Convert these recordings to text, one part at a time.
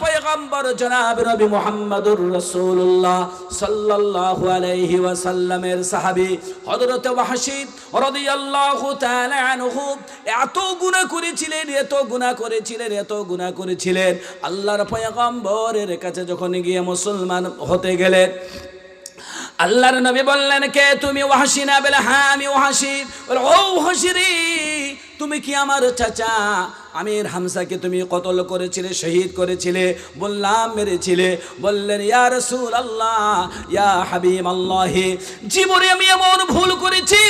পয়গম্বর জনাব নবী মুহাম্মদুর রাসূলুল্লাহ সাল্লাল্লাহু আলাইহি ওয়াসাল্লামের সাহাবী হযরত ওয়াহশী রাদিয়াল্লাহু তাআলা আনহু এত গুনাহ করেছিলেন, এত গুনাহ করেছিলেন, এত গুনাহ করেছিলেন। আল্লাহর পয়গম্বরের কাছে যখন গিয়ে মুসলমান হতে গেলেন আল্লাহর নবী বললেন, কে তুমি? ওহাসি না? বলে হ্যাঁ আমি ওহাসি ও হাসিরি তুমি কি আমার চাচা? আমির হামসাকে তুমি কতল করেছিলে, শহীদ করেছিলে বললাম মেরেছিলে? বললেন, ইয়া রসুল আল্লাহ ইয়া হাবিব আল্লাহ জীবনে আমি এমন ভুল করেছি,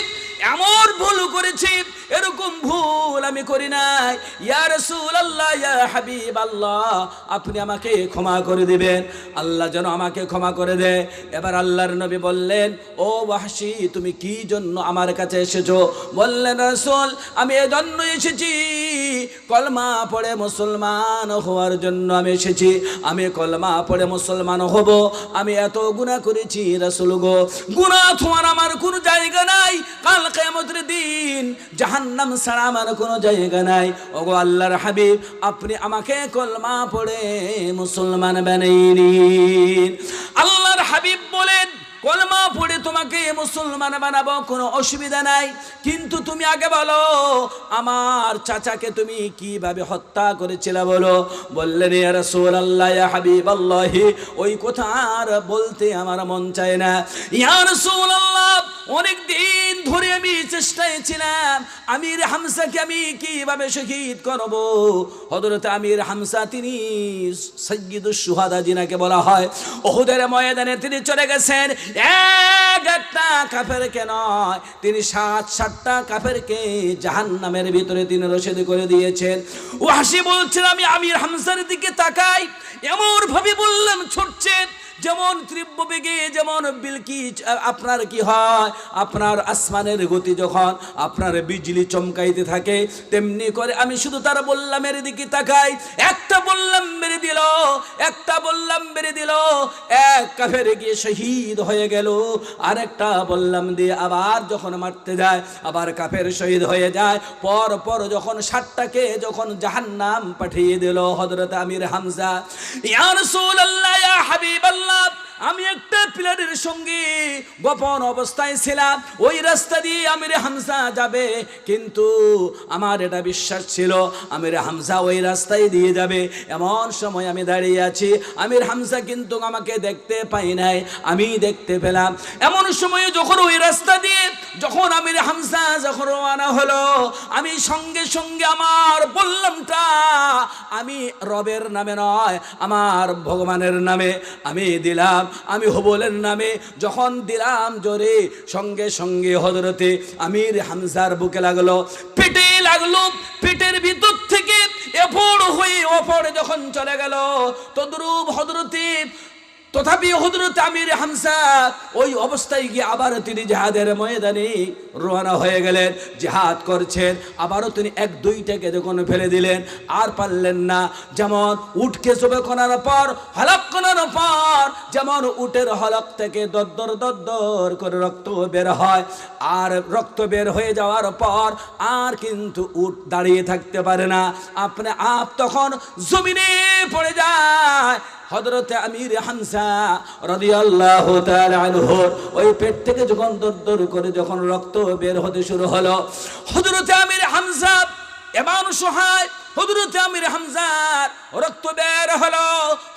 এমন ভুল করেছি এরকম ভুল আমি করি নাই। ইয়া রসুল আল্লাহ হাবিব আল্লাহ আপনি আমাকে ক্ষমা করে দিবেন। আল্লাহ যেন আমাকে ক্ষমা করে দেয়। এবার আল্লাহর নবী বললেন, ও ওয়াহশী, তুমি কি জন্য আমার কাছে এসেছ? বললেন, রসুল, আমি এজন্য এসেছি। কলমা পড়ে মুসলমান হওয়ার জন্য আমি এসেছি। আমি কলমা পড়ে মুসলমান হব। আমি এত গুণা করেছি, রসুল গো। গুণা তোমার আমার কোনো জায়গা নাই। কাল কেমতের দিন জাহান্নাম ছাড়া আমার কোনো জায়গা নাই। ওগো আল্লাহর হাবিব, আপনি আমাকে কলমা পড়ে মুসলমান বানাই নিন। আল্লাহর হাবিব বলেন, কলমা পড়ে তোমাকে মুসলমান বানাবো, কোনো অসুবিধা নাই। কিন্তু তুমি আগে বলো, আমার চাচাকে তুমি কীভাবে হত্যা করেছিলে বলো? বললেন ওই কথা আর বলতে আমার মন চায় না। ইয়া রাসূলুল্লাহ অনেক দিন ধরে আমি চেষ্টায় ছিলাম, আমির হামসাকে আমি কীভাবে শহীদ করব? হযরত আমির হামসা তিনি সৈয়দুস সুহাদা জিনাকে বলা হয়। ওহুদের ময়দানে তিনি চলে গেছেন। এক একটা কাফেরকে নয়, তিনি সাত সাতটা কাফেরকে জাহান নামের ভিতরে তিনি রসিদ করে দিয়েছেন। ও হাসি বলছেন আমি আমির হামসার দিকে তাকাই এমন ভাবে বললাম, ছুটছেন। যেমন তীব্র বেগে, যেমন বিলকি আপনার কি হয়? আপনার আসমানের গতি যখন আপনার বিজলি চমকাইতে থাকে, তেমনি করে আমি শুধু তার বললাম এর দিকে তাকাই। একটা বললাম মেরে দিল, একটা বললাম মেরে দিল, এক কাফের গিয়ে শহীদ হয়ে গেল। আর একটা বললাম দিয়ে আবার যখন মারতে যায়, আবার কাফের শহীদ হয়ে যায়। পর পর যখন ষাটটাকে যখন জাহান্নাম পাঠিয়ে দিল হযরত আমির হামজা, ইয়া রাসূলুল্লাহ, ইয়া হাবিবাল্লাহ আমি একটা প্লেয়ারের সঙ্গে গোপন অবস্থায় ছিলাম। ওই রাস্তা দিয়ে আমির হামজা যাবে। কিন্তু আমার এটা বিশ্বাস ছিল, আমির হামজা ওই রাস্তায় দিয়ে যাবে। এমন সময় আমি দাঁড়িয়ে আছি। আমির হামজা কিন্তু আমাকে দেখতে পাই নাই, আমি দেখতে পেলাম। এমন সময় যখন ওই রাস্তা দিয়ে যখন আমির হামজা যখন রওনা হলো, আমি সঙ্গে সঙ্গে আমার বললামটা, আমি রবের নামে নয়, আমার ভগবানের নামে আমি দিলাম। আমি হবলের নামে যখন দিলাম জোরে, সঙ্গে সঙ্গে হজরতে আমির হামজার বুকে লাগল। পেটে লাগল পেটের ভিতর থেকে এপড় হয়ে ওপর যখন চলে গেল, তদ্রুপ হজরতে তথাপি হজরত আমির হামসা ওই অবস্থায় গিয়ে আবার তিনি জেহাদের ময়দানে রোয়ানা হয়ে গেলেন, জেহাদ করছেন, আবারও তিনি এক দুইটাকে যখন ফেলে দিলেন, আর পারলেন না। যেমন উঠকে চোবে করার পর, হলক করার পর, যেমন উটের হলক থেকে দদ্দর দদ্দর করে রক্ত বের হয়, আর রক্ত বের হয়ে যাওয়ার পর আর কিন্তু উট দাঁড়িয়ে থাকতে পারে না। আপনি আপ তখন জমিনে পড়ে যায় হযরতে আমির হামসা রাদিয়াল্লাহু তাআলা আনহু ওই পেট থেকে যখন দর করে যখন রক্ত বের হতে শুরু হলো, হযরতে আমির হামসা এমন সহায় হযরত আমির হামজার রক্ত বের হলো।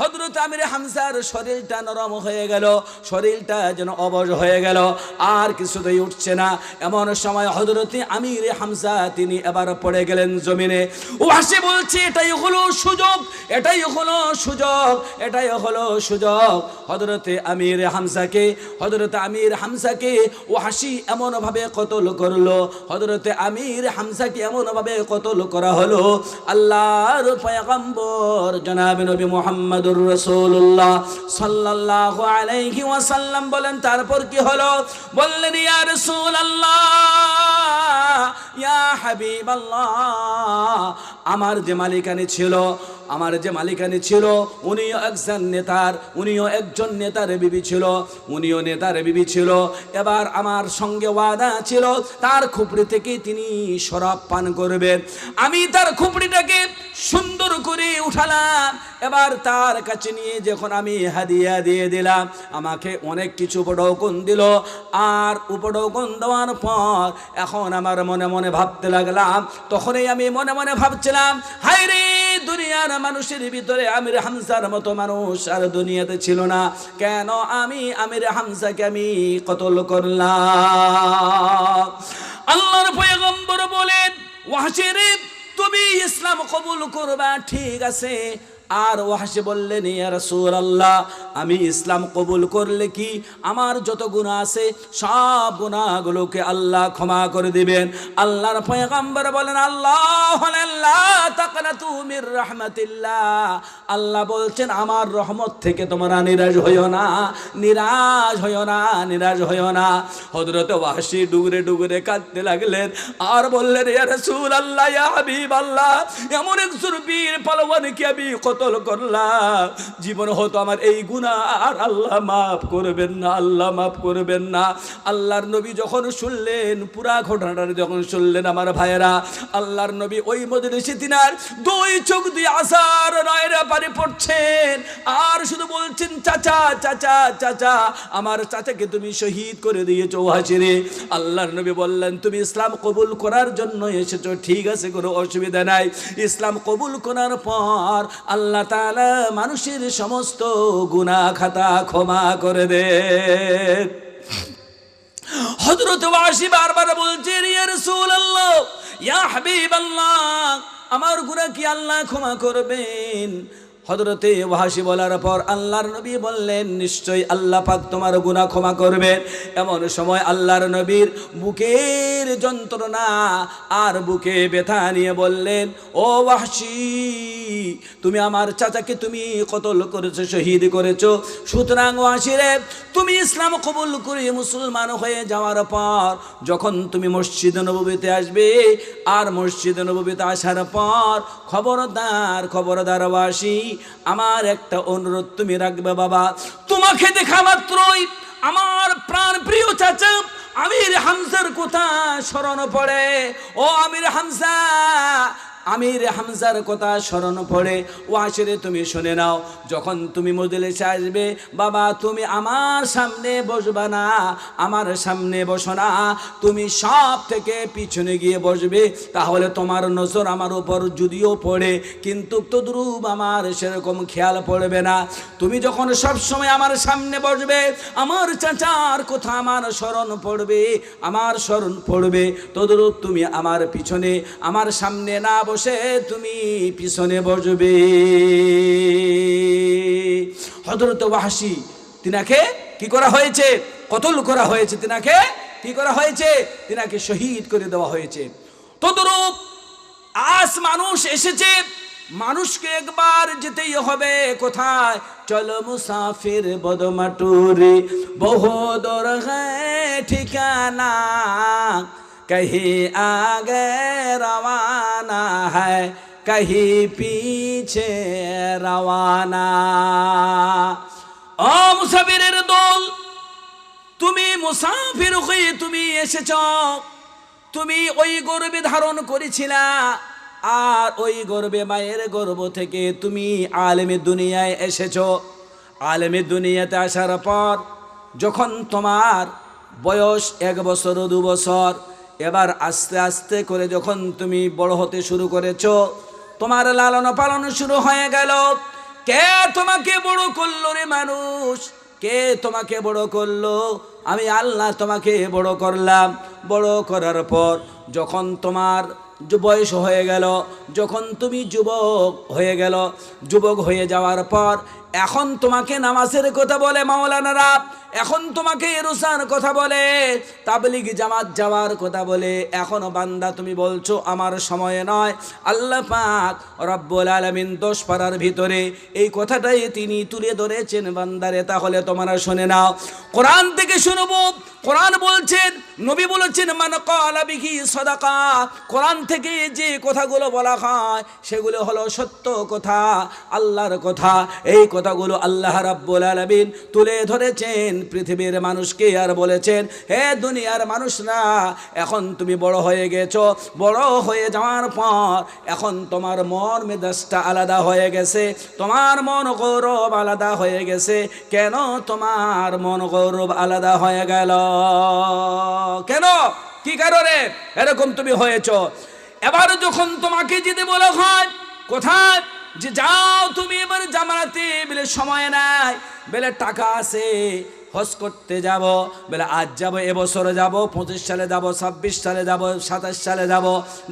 হযরত আমির হামজার শরীরটা নরম হয়ে গেল। শরীরটা যেন অবশ হয়ে গেল। আর কিছুতেই উঠছে না। এমন সময় হযরত আমির হামজা তিনি এবার পড়ে গেলেন জমিনে। ও হাসি বলছে, এটাই হলো সুযোগ, এটাই হলো সুযোগ, এটাই হলো সুযোগ। হযরতে আমির হামজাকে, হযরত আমির হামজাকে ও হাসি এমন ভাবে কতল করল। হযরতে আমির হামজাকে এমনভাবে কতল করা হলো। আল্লাহর পয়গম্বর জনাব নবী মুহাম্মদুর রাসূলুল্লাহ সাল্লাল্লাহু আলাইহি ওয়াসাল্লাম বলেন, তারপর কি হলো? বললেন, ইয়া আল্লাহ ইয়া হাবিব আল্লাহ আমার যে মালিকানি ছিল আমার যে মালিকানি ছিল, উনিও একজন নেতার, উনিও একজন নেতার বিবি ছিল, উনিও নেতার বিবি ছিল। এবার আমার সঙ্গে ওয়াদা ছিল, তার খুপড়ি থেকে তিনি শরাব পান করবেন। আমি তার খুপড়িটাকে সুন্দর করে উঠালাম। এবার তার কাছে নিয়ে যখন আমি হাদিয়া দিয়ে দিলাম, আমাকে অনেক কিছু উপঢৌকন দিল। আর উপঢৌকন দেওয়ার পর এখন আমার মনে মনে ভাবতে লাগলাম, তখনই আমি মনে মনে ভাবছিলাম হাই রে দুনিয়ার মানুষের ভিতরে আমির হামজার মতো মানুষ আর দুনিয়াতে ছিল না। কেন আমি আমির হামজাকে আমি কতল করলাম? আল্লাহর পয়গম্বর বলেন ওয়াহশিরে তুমি ইসলাম কবুল করবা, ঠিক আছে। আর ওয়াহাসে বললেন, ইয়া রাসূলুল্লাহ, আমি ইসলাম কবুল করলে কি আমার যত গুনাহ আছে, সব গুনাহগুলোকে আল্লাহ ক্ষমা করে দিবেন? আল্লাহর পয়গম্বর বলেন, আল্লাহ লা তাকনাতু মির রাহমাতিল্লাহ। আল্লাহ বলছেন, আমার রহমত থেকে তোমরা নিরাশ হইও না, নিরাশ হইও না, নিরাশ হইও না। হযরত ওয়াহাসি ডুগরে ডুগরে কাঁদতে লাগলেন আর বললেন, ইয়া রাসূলুল্লাহ, ইয়া হাবিবাল্লাহ, এমন একজন বীর পালওয়ানকে আমি কতল করলাম? জীবন হতো আমার এই গুনাহ আর আল্লাহ মাফ করবেন না, আল্লাহ মাফ করবেন না। আল্লাহর নবী যখন শুনলেন, পুরা ঘটনাটা যখন শুনলেন আমার ভাইয়েরা, আল্লাহর নবী ওই মজলিসে তিনার দুই চোখ দিয়ে আসার নয়রা পারে পড়ছেন। আর শুধু বলছেন, চাচা চাচা চাচা, আমার চাচাকে তুমি শহীদ করে দিয়েছ হাসিরে আল্লাহর নবী বললেন, তুমি ইসলাম কবুল করার জন্য এসেছ, ঠিক আছে, কোনো অসুবিধা নাই। ইসলাম কবুল করার পর আল্লাহ তাআলা মানুষের সমস্ত গুনা খাতা ক্ষমা করে দে। হজরত ওয়াসি বারবার বলছে ইয়া আল্লাহ আমার গুনা কি আল্লাহ ক্ষমা করবেন? হজরতে ওয়াহাসি বলার পর আল্লাহর নবী বললেন, নিশ্চয়ই আল্লাহ পাক তোমার গুনাহ ক্ষমা করবেন। এমন সময় আল্লাহর নবীর বুকের যন্ত্রণা আর বুকে ব্যথা নিয়ে বললেন, ও ওয়াহসি তুমি আমার চাচাকে তুমি কতল করেছ, শহীদ করেছ? সুতরাং ওয়াসিরে তুমি ইসলাম কবুল করে মুসলমান হয়ে যাওয়ার পর যখন তুমি মসজিদ নবীতে আসবে, আর মসজিদ নবীতে আসার পর খবরদার খবরদার ওয়াসি আমার একটা অনুরোধ তুমি রাখবে বাবা। তোমাকে দেখা মাত্রই আমার প্রাণ প্রিয় চাচা আমির হামসার কোথা স্মরণ পড়ে। ও আমির হামজা আমির হামজার কথা স্মরণ পড়ে ও আসরে তুমি শুনে নাও, যখন তুমি মজলিসে আসবে, বাবা তুমি আমার সামনে বসবা না, আমার সামনে বসো না, তুমি সব থেকে পিছনে গিয়ে বসবে, তাহলে তোমার নজর আমার উপর যদিও পড়ে, কিন্তু তদ্রুপ আমার সেরকম খেয়াল পড়বে না। তুমি যখন সব সময় আমার সামনে বসবে, আমার চাচার কথা আমার স্মরণ পড়বে, আমার স্মরণ পড়বে, তদ্রুপ তুমি আমার পিছনে, আমার সামনে না বসে তুমি পিছনে বসবে। হজরত ওয়াহাসি তিনাকে কি করা হয়েছে? কতল করা হয়েছে তিনাকে? কি করা হয়েছে? তিনাকে শহীদ করে দেওয়া হয়েছে। তদরূপ আজ মানুষ এসেছে, মানুষকে একবার যেতেই হবে কোথায়? চলো মুসাফির বদমাটুরি, বহু দর ঠিকানা कहीं आगे रवाना है कहीं पीछे रवाना ও মুসাফিরের দল তুমি মুসাফির হয়ে তুমি এসেছ তুমি ওই গর্বে ধারণ করেছিলা আর ওই গর্বে মায়ের গর্ব থেকে তুমি আলেমে দুনিয়ায় এসেছ আলেমে দুনিয়াতে আসার পর যখন তোমার বয়স এক বছর দু বছর এবার আস্তে আস্তে করে যখন তুমি বড় হতে শুরু করেছ, তোমার লালন পালন শুরু হয়ে গেল। কে তোমাকে বড় করল রে মানুষ? কে তোমাকে বড় করল? আমি আল্লাহ তোমাকে বড় করলাম। বড় করার পর যখন তোমার বয়স হয়ে গেল, যখন তুমি যুবক হয়ে গেল, যুবক হয়ে যাওয়ার পর এখন তোমাকে নামাজের কথা বলে মাওলানারা, এখন তোমাকে রোসার কথা বলে, তাবলিগ জামাত যাওয়ার কথা বলে, এখনও বান্দা তুমি বলছো আমার সময় নয়। আল্লাহ পাক রব্বুল আলামিন দশ পাড়ার ভিতরে এই কথাটাই তিনি তুলে ধরেছেন বান্দারে, তাহলে তোমরা শুনে নাও। কোরআন থেকে শুনব, কোরআন বলছেন, নবী বলেছেন, মান কালা বিহি সদাকা। কোরআন থেকে যে কথাগুলো বলা হয়, সেগুলো হলো সত্য কথা, আল্লাহর কথা। এই কথাগুলো আল্লাহ রাব্বুল আলামিন তুলে ধরেছেন। পৃথিবীর মানুষকে আর বলেছেন, হে দুনিয়ার মানুষরা, এখন তুমি বড় হয়ে গেছো। বড় হয়ে যাওয়ার পর এখন তোমার মন মেজাজটা আলাদা হয়ে গেছে। তোমার মন গৌরব আলাদা হয়ে গেছে। কেন তোমার মন গৌরব আলাদা হয়ে গেল? কেন? কি কারণে? এরকম তুমি হয়েছ। এবার যখন তোমাকে যেতে বলা হয়, কোথায়? যে যাও তুমি এবার জামানাতে, বেলে সময় নাই, বেলে টাকা আছে, হজ করতে যাব, বলে আজ যাব, এবছরে যাব, পঁচিশ সালে যাব, ছাব্বিশ সালে যাব, সাতাশ সালে যাব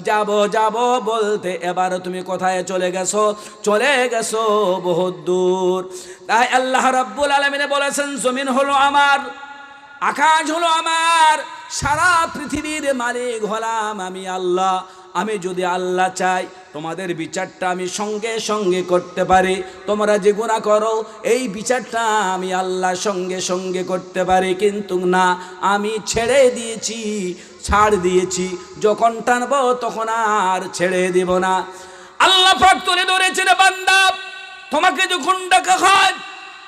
যাব যাব বলতে এবার তুমি কোথায় চলে গেছো? চলে গেছো বহুত দূর। তাই আল্লাহ রাব্বুল আলমিনে বলেছেন, জমিন হলো আমার, আকাশ হলো আমার, সারা পৃথিবীর মালিক হলাম আমি আল্লাহ। আমি যদি আল্লাহ চাই, তোমাদের বিচারটা আমি সঙ্গে সঙ্গে করতে পারি। তোমরা যে গুণা করো, এই বিচারটা আমি আল্লাহ সঙ্গে সঙ্গে করতে পারি। কিন্তু না, আমি ছেড়ে দিয়েছি, ছাড় দিয়েছি। যখন টানবো, তখন আর ছেড়ে দিব না। আল্লাহ পাক তুলে ধরেছে রে তোমাকে যখন ডাকা হয়,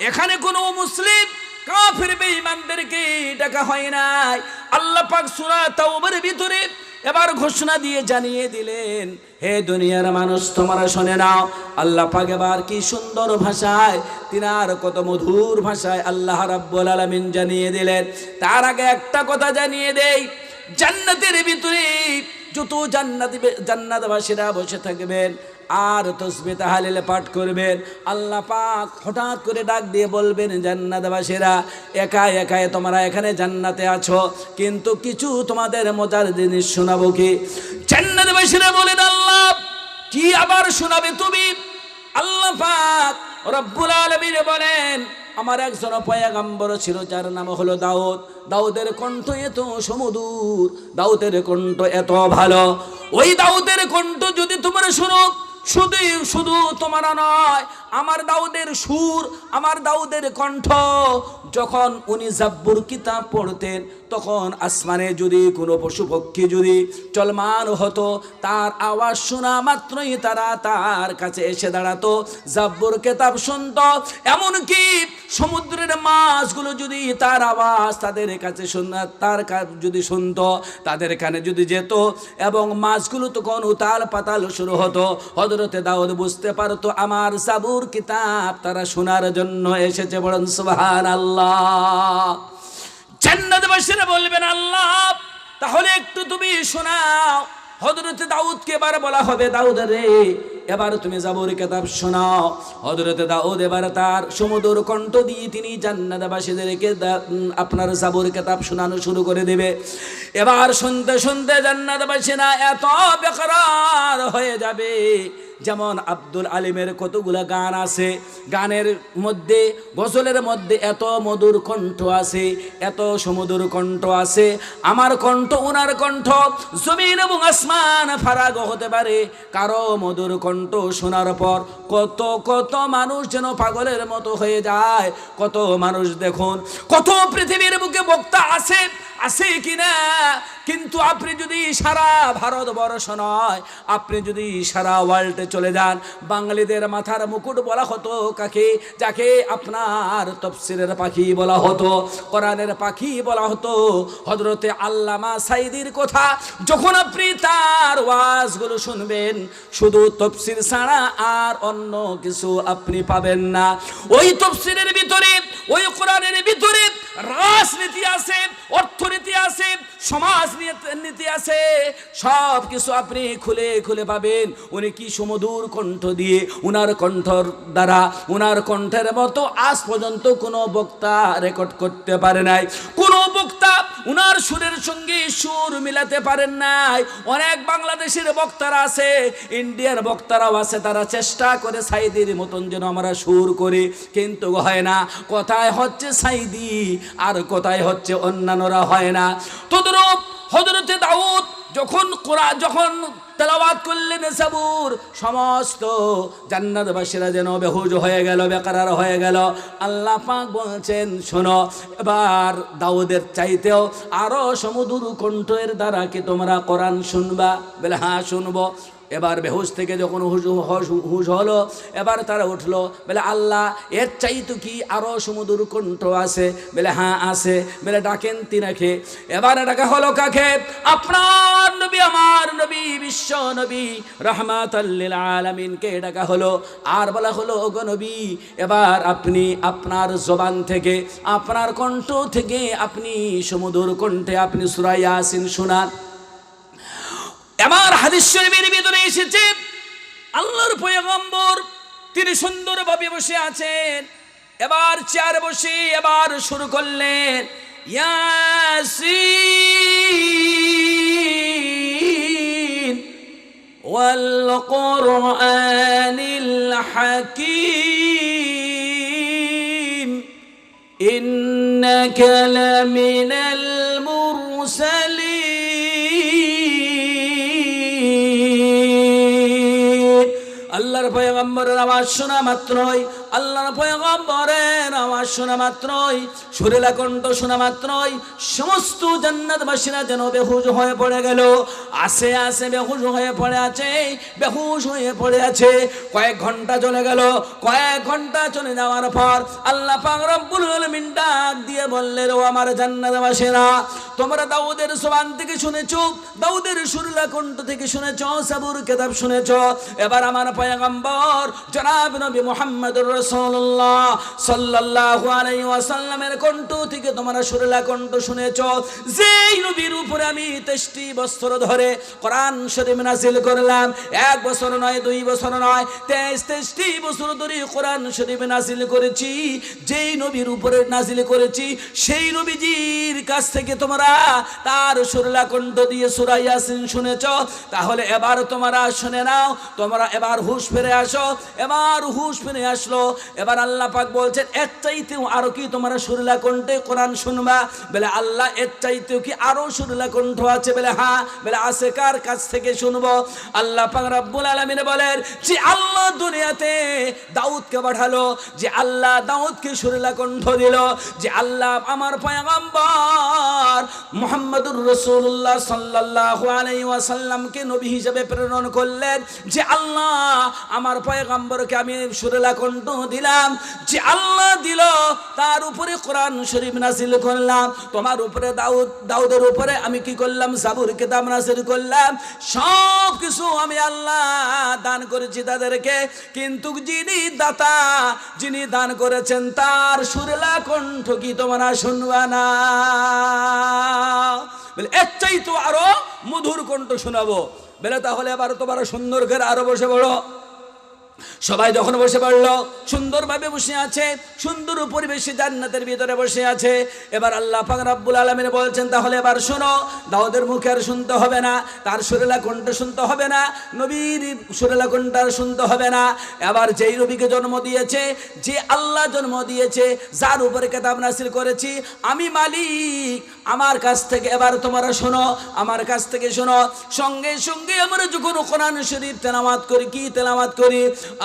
এখানে কোনো মুসলিম, কাফির, বেঈমানদেরকে ডাকা হয় নাই। আল্লাহ পাক সূরা তাওবার ভিতরে এবার ঘোষণা দিয়ে জানিয়ে দিলেন, হে দুনিয়ার মানুষ, তোমরা শুনে নাও, আল্লাহ পাক এবার কি সুন্দর ভাষায় তিনি আর কত মধুর ভাষায় আল্লাহ রাব্বুল আলামিন জানিয়ে দিলেন। তার আগে একটা কথা জানিয়ে দেই, জান্নাতের ভিতরে যত জান্নাতি জান্নাতবাসীরা বসে থাকবেন আর তসবি তাহালিল পাঠ করবেন। আল্লাহ পাক হঠাৎ করে ডাক দিয়ে বলবেন, জান্নাতবাসীরা, একা একাই তোমরা এখানে জান্নাতে আছো, কিন্তু কিছু তোমাদের মজার জিনিস শোনাবো কি? জান্নাতবাসীরা বলেন আল্লাহ, কি আবার শোনাবে তুমি? আল্লাহ পাক রব্বুল আলামিন বলেন, আমার একজন পয়াগাম্বর ছিল, যার নাম হলো দাউদ। দাউদের কণ্ঠ এত সমুদূর দাউদের কণ্ঠ এত ভালো। ওই দাউদের কণ্ঠ যদি তোমরা শুনো শুধু শুধু তোমারা নয় আমার দাউদের সুর, আমার দাউদের কণ্ঠ। যখন উনি জাব্বুর কিতাব পড়তেন, তখন আসমানে যদি কোনো পশু পক্ষী যদি চলমান হতো, তার আওয়াজ শোনা মাত্রই তারা তার কাছে এসে দাঁড়াতো, জাব্বুর কেতাব শুনত। এমনকি সমুদ্রের মাছগুলো যদি তার আওয়াজ তাদের কাছে শুন, তার যদি শুনত, তাদের কানে যদি যেত, এবং মাছগুলো তখন উতাল পাতাল শুরু হতো। হজরতে দাউদ বুঝতে পারতো, আমার সাবুর কিতাব তারা শোনার জন্য এসেছে বলেন সুবহান আল্লাহ জান্নাতবাসীরা বলবেন, আল্লাহ, তাহলে একটু তুমি শোনাও। হজরতে দাউদকে এবার বলা হবে, দাউদ রে, এবার তুমি জাবুর কেতাব শোনাও। হজরতে দাউদ এবার তার সমুদ্র কণ্ঠ দিয়ে তিনি জান্নাতবাসীদেরকে আপনার জাবুর কেতাব শোনানো শুরু করে দেবে। এবার শুনতে শুনতে জান্নাতবাসীরা এত বেকরার হয়ে যাবে। যেমন আব্দুল আলিমের কতগুলা গান আছে, গানের মধ্যে, গজলের মধ্যে এত মধুর কণ্ঠ আছে, এত সমুদুর কণ্ঠ আছে, আমার কণ্ঠ ওনার কণ্ঠ, জমিন এবং আসমান ফারাগ হতে পারে, কারও মধুর কণ্ঠ শোনার পর কত কত মানুষ যেন পাগলের মতো হয়ে যায়, কত মানুষ দেখুন, কত পৃথিবীর বুকে বক্তা আছে আছে কিনা? কিন্তু আপনি যদি সারা ভারতবর্ষ নয়, আপনি যদি সারা ওয়ার্ল্ডে চলে যান, বাঙালিদের মাথার মুকুট বলা হতো কাকে? যাকে আপনার তফসিরের পাখি বলা হতো, কোরআনের পাখি বলা হতো। হজরতে আল্লামা সাইদির কথা, যখন আপনি তার ওয়াজগুলো শুনবেন, শুধু তফসির ছাড়া আর অন্য কিছু আপনি পাবেন না। ওই তফসিরের ভিতরে, ওই কোরআনের ভিতরে রাজনীতি আছে অর্থনীতি আছে সমাজ নীতি আছে সব কিছু আপনি খুলে খুলে পাবেন। উনি কি সুমধুর কণ্ঠ দিয়ে উনার কণ্ঠর দ্বারা, উনার কণ্ঠের মতো আজ পর্যন্ত কোনো বক্তা রেকর্ড করতে পারে নাই। কোনো বক্তা উনার সুরের সঙ্গে সুর মিলাতে পারেন নাই। অনেক বাংলাদেশের বক্তারা আছে, ইন্ডিয়ার বক্তারাও আছে, তারা চেষ্টা করে সাইদির মতন যেন আমরা সুর করি, কিন্তু হয় না। কথায় হচ্ছে সাইদি, আর কথায় হচ্ছে অন্যান্যরা হয় না। তদরূপ হজরতে দাউদ যখন যখন তেলাওয়াত করলেন সাবুর। সমস্ত জান্নাতবাসীরা যেন বেহুজ হয়ে গেল, বেকারার হয়ে গেল। আল্লাহ পাক বলছেন, শোনো, এবার দাউদের চাইতেও আরও সমুদুর কণ্ঠের দ্বারা কি তোমরা কোরআন শুনবা? বলে হ্যাঁ শুনব। এবার বেহুশ থেকে যখন হুশ হলো, এবার তারা উঠল। বলে, আল্লাহ, এর চাইতো কি আরও সমুদুর কণ্ঠ আছে? বলে হ্যাঁ আছে। বলে, ডাকেন তিনাকে। এবার ডাকা হলো কাকে? আপনার নবী, আমার নবী বিশ্ব নবী রহমাত আলমিনকে ডাকা হলো। আর বলা হলো, ওগো নবী, এবার আপনি আপনার জবান থেকে, আপনার কণ্ঠ থেকে আপনি সমুদ্র কণ্ঠে আপনি সুরাই আসিন শোনান। আমার হাদিস শরীফের ভিতরে এসেছে, আল্লাহর পয়গম্বর তিনি সুন্দরভাবে বসে আছেন। এবার চেয়ারে বসে এবার শুরু করলেন, ইয়াসিন والقرآن الحكيم. إنك لمن المرسلين. আল্লাহর পয়গম্বরের আওয়াজ শোনা মাত্রই, আল্লাহর পয়গম্বরের আওয়াজ শোনা মাত্রই, সুরেলা কণ্ঠ শোনা মাত্রই, সমস্ত জান্নাতবাসীরা যেন বেহুশ হয়ে পড়ে গেল। আসে আসে, বেহুশ হয়ে পড়ে আছে, বেহুশ হয়ে পড়ে আছে। কয়েক ঘণ্টা চলে গেল, কয়েক ঘণ্টা চলে যাওয়ার পর আল্লাহ পাক রব্বুল আলামিন ডাক দিয়ে বললেন, ও আমার জান্নাতবাসীরা, তোমরা দাউদের সোবান থেকে শুনেছো? দাউদের সুরলা কণ্ঠ থেকে শুনেছো? সাবুর কেতাব শুনেছো? এবার আমার পয়গম্বর জনাব নবী মুহাম্মদুর রাসূলুল্লাহ সাল্লাল্লাহু আলাইহি ওয়াসাল্লামের কণ্ঠ থেকে তোমরা সুরলা কণ্ঠ শুনেছো। যেই নবীর উপরে আমি 23 বছর ধরে কোরআন শরীফ নাযিল করলাম, এক বছর নয়, দুই বছর নয় 23 23 বছর ধরে কোরআন শরীফ নাযিল করেছি, যেই নবীর উপরে নাযিল করেছি, সেই নবীজির কাছ থেকে তোমরা তার সুরলা কণ্ঠ দিয়ে সূরা ইয়াসিন শুনেছো। তাহলে এবার তোমরা শুনে নাও, তোমরা এবার হুশ ফিরে আসো, এবার হুশ ফিরে আসলো। এবার আল্লাহ পাক বলছেন, এর চাইতেও আরও কি তোমরা সুরলা কণ্ঠে কোরআন শুনবা? বলে, আল্লাহ, এর চাইতেও কি আরও সুরলা কণ্ঠ আছে? বলে হ্যাঁ। বলে, আছে কার কাছ থেকে শুনব? আল্লাহ পাক রব্বুল আলামিন বলেন, যে আল্লাহ দুনিয়াতে দাউদকে পাঠালো, যে আল্লাহ দাউদকে সুরলা কণ্ঠ দিল, যে আল্লাহ আমার পয়গম্বর মুহাম্মদুর রাসূলুল্লাহ সাল্লাল্লাহু আলাইহি ওয়াসাল্লামকে নবী হিসেবে প্রেরণ করলেন, যে আল্লাহ আমার পয়গম্বরকে আমি সুরেলা কণ্ঠ দিলাম, যে আল্লাহ দিল, তার উপরে কোরআন শরীফ নাজিল করলাম। তোমার উপরে দাউদ, দাউদের উপরে আমি কি করলাম? সাবুর কিতাব নাজিল করলাম। সব কিছু আমি আল্লাহ দান করেছি তাদেরকে। কিন্তু যিনি দাতা, যিনি দান করেছেন, তার সুরেলা কণ্ঠ কি তোমরা শুনবা না? বলে, এর তো আরও মধুর কণ্ঠ শোনাবো। বেলে, তাহলে আবার তোমার সুন্দর করে আরও বসে বড় সবাই যখন বসে পড়ল, সুন্দরভাবে বসে আছে, সুন্দর পরিবেশে জান্নাতের ভিতরে বসে আছে। এবার আল্লাহ পাক রাব্বুল আলামিন বলছেন, তাহলে এবার শোনো, দাউদের মুখে আর শুনতে হবে না, তার সুরেলা কণ্ঠ শুনতে হবে না, নবীর সুরেলা কণ্ঠ আর শুনতে হবে না। এবার যেই নবীকে জন্ম দিয়েছে, যে আল্লাহ জন্ম দিয়েছে, যার উপরে কেতাব নাসিল করেছি, আমি মালিক, আমার কাছ থেকে এবার তোমরা শোনো, আমার কাছ থেকে শোনো। সঙ্গে সঙ্গে আমরা যখন কোরআন শরীফ তেলাওয়াত করি, কি তেলাওয়াত করি?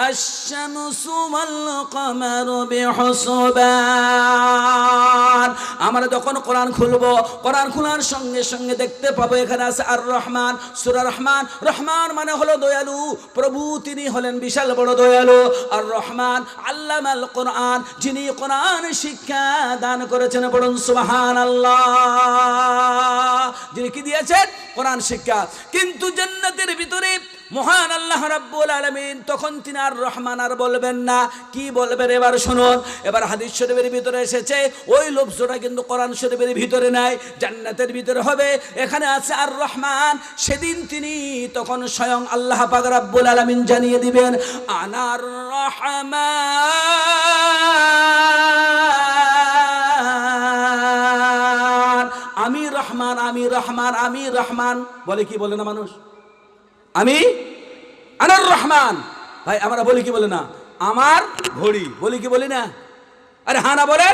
الشمس والقمر بحسبان আমরা যখন কোরআন খুলবো কোরআন খোলার সঙ্গে সঙ্গে দেখতে পাবো এখানে আছে আর রহমান সুরা রহমান রহমান মানে হলো দয়ালু প্রভু তিনি হলেন বিশাল বড় দয়ালু আর রহমান আল্লামাল কোরআন যিনি কোরআন শিক্ষা দান করেছেন বলুন সুবহান আল্লাহ যিনি কি দিয়েছেন কোরআন শিক্ষা কিন্তু জান্নাতের ভিতরে মহান আল্লাহ রাব্বুল আলামিন, তখন তিনি আর রহমান আর বলবেন না। কি বলবেন এবার শুনুন। এবার হাদিস শরীফের ভিতরে এসেছে, ওই লফজটা কিন্তু কোরআন শরীফের ভিতরে নাই, জান্নাতের ভিতরে হবে। এখানে আছে আর রহমান, সেদিন তিনি তখন স্বয়ং আল্লাহ পাক রাব্বুল আলামিন জানিয়ে দিবেন আনার রহমান, আমি রহমান আমি রহমান আমি রহমান। বলে কি বলে না মানুষ? আমি আনার রহমান। ভাই, আমরা বলি কি বলে না? আমার ঘড়ি। বলি কি বলি না? আরে হানা বলে